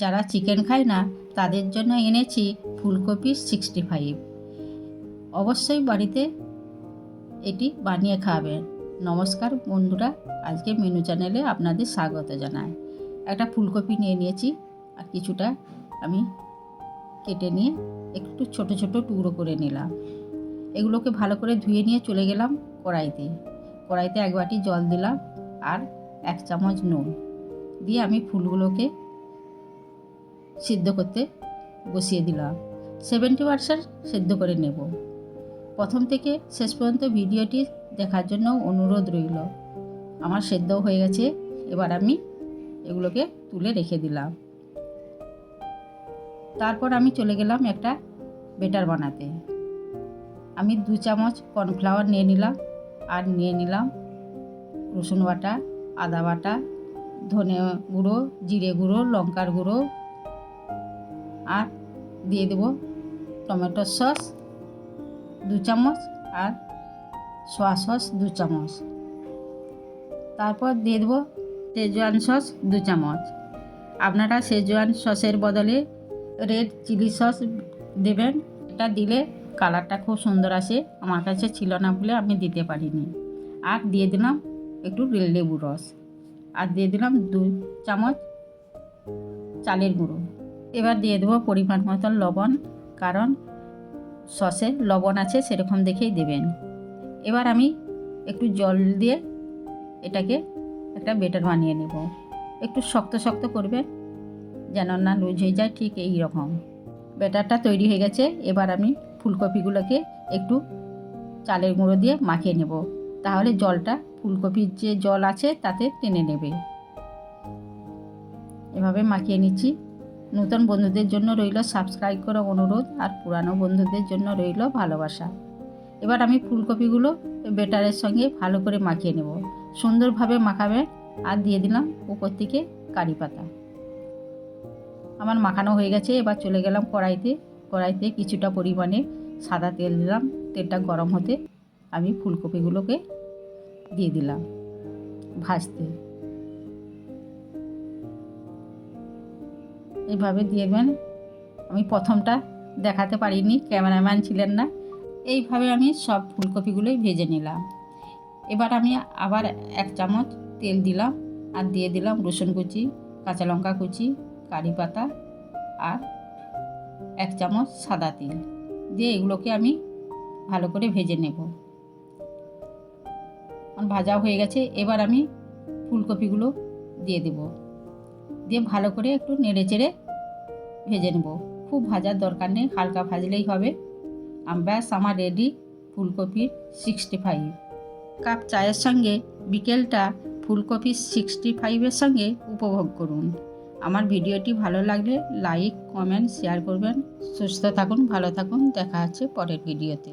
যারা চিকেন খায় না, তাদের জন্য এনেছি ফুলকপি সিক্সটি ফাইভ অবশ্যই বাড়িতে এটি বানিয়ে খাবেন। নমস্কার বন্ধুরা, আজকে মেনু চ্যানেলে আপনাদের স্বাগত জানাই। একটা ফুলকপি নিয়ে নিয়েছি, আর কিছুটা আমি কেটে নিয়ে একটু ছোট ছোট টুকরো করে নিলাম। এগুলোকে ভালো করে ধুয়ে নিয়ে চলে গেলাম কড়াইতে। কড়াইতে এক বাটি জল দিলাম আর এক চামচ নুন। দিয়ে আমি ফুলগুলোকে সিদ্ধ করতে বসিয়ে দিলাম সেভেন্টি পার্সেন্ট সেদ্ধ করে নেব। প্রথম থেকে শেষ পর্যন্ত ভিডিওটি দেখার জন্য অনুরোধ রইল। আমার সেদ্ধ হয়ে গেছে। এবার আমি এগুলোকে তুলে রেখে দিলাম। তারপর আমি চলে গেলাম একটা বেটার বানাতে। আমি দু চামচ কর্নফ্লাওয়ার নিয়ে নিলাম আর নিয়ে নিলাম রসুন বাটা, আদা বাটা, ধনে গুঁড়ো, জিরে গুঁড়ো, লঙ্কার গুঁড়ো আর দিয়ে দেবো টমেটো সস, দু চামচ, আর সোয়া সস, দু চামচ। তারপর দিয়ে দেবো সেজওয়ান সস, দু চামচ। আপনারা সেজওয়ান সসের বদলে রেড চিলি সস দেবেন। এটা দিলে কালারটা খুব সুন্দর আসে। আমার কাছে ছিল না বলে আমি দিতে পারিনি। আর দিয়ে দিলাম একটু লেবু রস। আর দিয়ে দিলাম দু চামচ চালের গুঁড়ো। এবার দিয়ে দেবো পরিমাণ মতন লবণ, কারণ সসে লবণ আছে সেরকম দেখেই দেবেন। এবার আমি একটু জল দিয়ে এটাকে একটা বেটার বানিয়ে নেব। একটু শক্ত শক্ত করবেন যেন না লুজ হয়ে যায়, ঠিক এই রকম। ব্যাটারটা তৈরি হয়ে গেছে, এবার আমি ফুলকপিগুলোকে একটু চালের গুঁড়ো দিয়ে মাখিয়ে নেব। তাহলে জলটা ফুলকপির যে জল আছে তাতে টেনে নেবে। এভাবে মাখিয়ে নিচ্ছি। নতুন বন্ধুদের জন্য রইল সাবস্ক্রাইব করা অনুরোধ আর পুরানো বন্ধুদের জন্য রইল ভালোবাসা। এবার আমি ফুলকপিগুলো বেটারের সঙ্গে ভালো করে মাখিয়ে নেব। সুন্দরভাবে মাখাবে আর দিয়ে দিলাম উপর থেকে কারি পাতা। আমার মাখানো হয়ে গেছে, এবার চলে গেলাম কড়াইতে। কড়াইতে কিছুটা পরিমাণে সাদা তেল দিলাম। তেলটা গরম হতে আমি ফুলকপিগুলোকে দিয়ে দিলাম ভাজতে। এইভাবে দিয়ে দেবেন। আমি প্রথমটা দেখাতে পারিনি, ক্যামেরাম্যান ছিলেন না। এইভাবে আমি সব ফুলকপিগুলোই ভেজে নিলাম। এবার আমি আবার এক চামচ তেল দিলাম আর দিয়ে দিলাম রসুন কুচি, কাঁচা লঙ্কা কুচি, কারি পাতা আর এক চামচ সাদা তেল। দিয়ে এগুলোকে আমি ভালো করে ভেজে নেব। ভাজা হয়ে গেছে। এবার আমি ফুলকপিগুলো দিয়ে দেব। দিয়ে ভালো করে একটু নেড়ে চেড়ে ভেজে নেব। খুব ভাজার দরকার নেই, হালকা ভাজলেই হবে। ব্যাস, আমার রেডি ফুলকপির সিক্সটি ফাইভ কাপ চায়ের সঙ্গে বিকেলটা ফুলকপি সিক্সটি ফাইভের সঙ্গে উপভোগ করুন। আমার ভিডিওটি ভালো লাগলে লাইক কমেন্ট শেয়ার করবেন। সুস্থ থাকুন, ভালো থাকুন। দেখা হচ্ছে পরের ভিডিওতে।